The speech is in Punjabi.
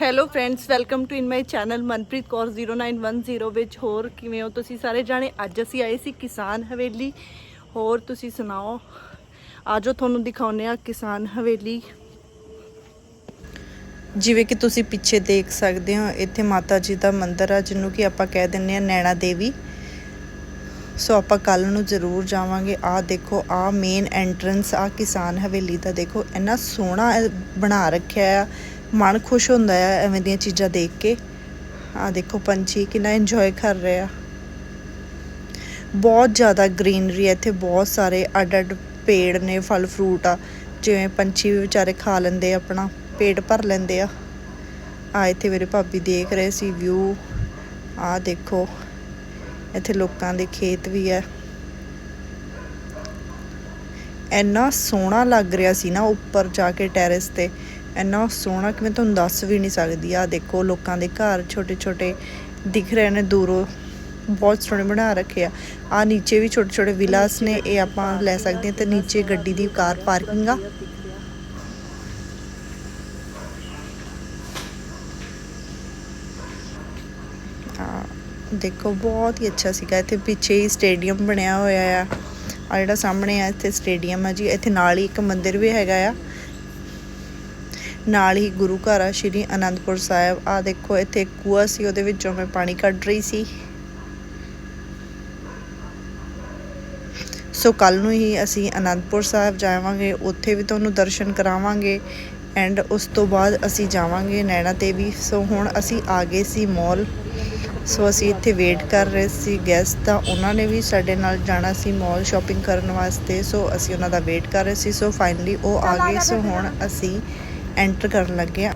Hello friends welcome to in my channel Manpreet Kaur 0910 ਵਿੱਚ। ਹੋਰ ਕਿਵੇਂ ਹੋ ਤੁਸੀਂ ਸਾਰੇ ਜਾਣੇ? ਅੱਜ ਅਸੀਂ ਆਏ ਸੀ ਕਿਸਾਨ ਹਵੇਲੀ। ਹੋਰ ਤੁਸੀਂ ਸੁਣਾਓ? ਆਜੋ ਤੁਹਾਨੂੰ ਦਿਖਾਉਂਦੇ ਆ ਕਿਸਾਨ ਹਵੇਲੀ। ਜਿਵੇਂ ਕਿ ਤੁਸੀਂ ਪਿੱਛੇ ਦੇਖ ਸਕਦੇ ਹੋ, ਇੱਥੇ ਮਾਤਾ ਜੀ ਦਾ ਮੰਦਿਰ ਆ, ਜਿਹਨੂੰ ਕਿ ਆਪਾਂ ਕਹਿ ਦਿੰਦੇ ਆ ਨੈਣਾ ਦੇਵੀ। ਸੋ ਆਪਾਂ ਕੱਲ ਨੂੰ ਜ਼ਰੂਰ ਜਾਵਾਂਗੇ। ਆਹ ਦੇਖੋ, ਆਹ ਮੇਨ ਐਂਟਰੈਂਸ ਆ ਕਿਸਾਨ ਹਵੇਲੀ ਦਾ ਦੇਖੋ, ਇੰਨਾ ਸੋਹਣਾ ਬਣਾ ਰੱਖਿਆ ਆ। ਮਨ ਖੁਸ਼ ਹੁੰਦਾ ਆ ਐਵੇਂ ਦੀਆਂ ਚੀਜ਼ਾਂ ਦੇਖ ਕੇ। ਆਹ ਦੇਖੋ ਪੰਛੀ, ਕਿੰਨਾ ਇੰਜੋਏ ਕਰ ਰਹੇ ਆ। ਬਹੁਤ ਜ਼ਿਆਦਾ ਗ੍ਰੀਨਰੀ ਹੈ ਇੱਥੇ ਬਹੁਤ ਸਾਰੇ ਅੱਡ ਅੱਡ ਪੇੜ ਨੇ, ਫਲ ਫਰੂਟ ਆ। ਜਿਵੇਂ ਪੰਛੀ ਵੀ ਵਿਚਾਰੇ ਖਾ ਲੈਂਦੇ ਆਪਣਾ ਪੇਟ ਭਰ ਲੈਂਦੇ ਆ। ਆ ਇੱਥੇ ਮੇਰੇ ਭਾਬੀ ਦੇਖ ਰਹੇ ਸੀ ਵਿਊ ਆ ਦੇਖੋ। ਇੱਥੇ ਲੋਕਾਂ ਦੇ ਖੇਤ ਵੀ ਹੈ। ਇੰਨਾ ਸੋਹਣਾ ਲੱਗ ਰਿਹਾ ਸੀ ਨਾ ਉੱਪਰ ਜਾ ਕੇ ਟੈਰੇਸ ਤੇ। ਇੰਨਾ ਸੋਹਣਾ ਕਿ ਮੈਂ ਤੁਹਾਨੂੰ ਦੱਸ ਵੀ ਨਹੀਂ ਸਕਦੀ। ਆ ਦੇਖੋ ਲੋਕਾਂ ਦੇ ਘਰ ਛੋਟੇ ਛੋਟੇ ਦਿਖ ਰਹੇ ਨੇ, ਦੂਰੋਂ ਬਹੁਤ ਸੋਹਣੇ ਬਣਾ ਰੱਖੇ ਆ। ਆ ਨੀਚੇ ਵੀ ਛੋਟੇ ਛੋਟੇ ਵਿਲਾਸ ਨੇ, ਇਹ ਆਪਾਂ ਲੈ ਸਕਦੇ ਹਾਂ ਤੇ ਨੀਚੇ ਗੱਡੀ ਦੀ ਕਾਰ ਪਾਰਕਿੰਗ ਆ। ਆ ਦੇਖੋ, ਬਹੁਤ ਹੀ ਅੱਛਾ ਸੀਗਾ। ਇੱਥੇ ਪਿੱਛੇ ਹੀ ਸਟੇਡੀਅਮ ਬਣਿਆ ਹੋਇਆ ਆ। ਆ ਜਿਹੜਾ ਸਾਹਮਣੇ ਆ, ਇੱਥੇ ਸਟੇਡੀਅਮ ਆ ਜੀ। ਇੱਥੇ ਨਾਲ ਹੀ ਇੱਕ ਮੰਦਿਰ ਵੀ ਹੈਗਾ ਆ। ਨਾਲ ਹੀ ਗੁਰੂ ਘਰ ਆ, ਸ਼੍ਰੀ ਅਨੰਦਪੁਰ ਸਾਹਿਬ। ਆ ਦੇਖੋ, ਇੱਥੇ ਇੱਕ ਕੂਆ ਸੀ, ਉਹਦੇ ਵਿੱਚੋਂ ਮੈਂ ਪਾਣੀ ਕੱਢ ਰਹੀ ਸੀ। ਸੋ ਕੱਲ ਨੂੰ ਹੀ ਅਸੀਂ ਅਨੰਦਪੁਰ ਸਾਹਿਬ ਜਾਵਾਂਗੇ। ਉੱਥੇ ਵੀ ਤੁਹਾਨੂੰ ਦਰਸ਼ਨ ਕਰਾਵਾਂਗੇ। ਐਂਡ ਉਸ ਤੋਂ ਬਾਅਦ ਅਸੀਂ ਜਾਵਾਂਗੇ ਨੈਣਾ ਦੇਵੀ। ਸੋ ਹੁਣ ਅਸੀਂ ਆ ਗਏ ਸੀ ਮਾਲ। ਸੋ ਅਸੀਂ ਇੱਥੇ ਵੇਟ ਕਰ ਰਹੇ ਸੀ ਗੈਸਟ ਤਾਂ ਉਹਨਾਂ ਨੇ ਵੀ ਸਾਡੇ ਨਾਲ ਜਾਣਾ ਸੀ ਮਾਲ ਸ਼ਾਪਿੰਗ ਕਰਨ ਵਾਸਤੇ, ਸੋ ਅਸੀਂ ਉਹਨਾਂ ਦਾ ਵੇਟ ਕਰ ਰਹੇ ਸੀ, ਸੋ ਫਾਈਨਲੀ ਉਹ ਆ ਗਏ, ਸੋ ਹੁਣ ਅਸੀਂ ਐਂਟਰ ਕਰਨ ਲੱਗੇ ਆ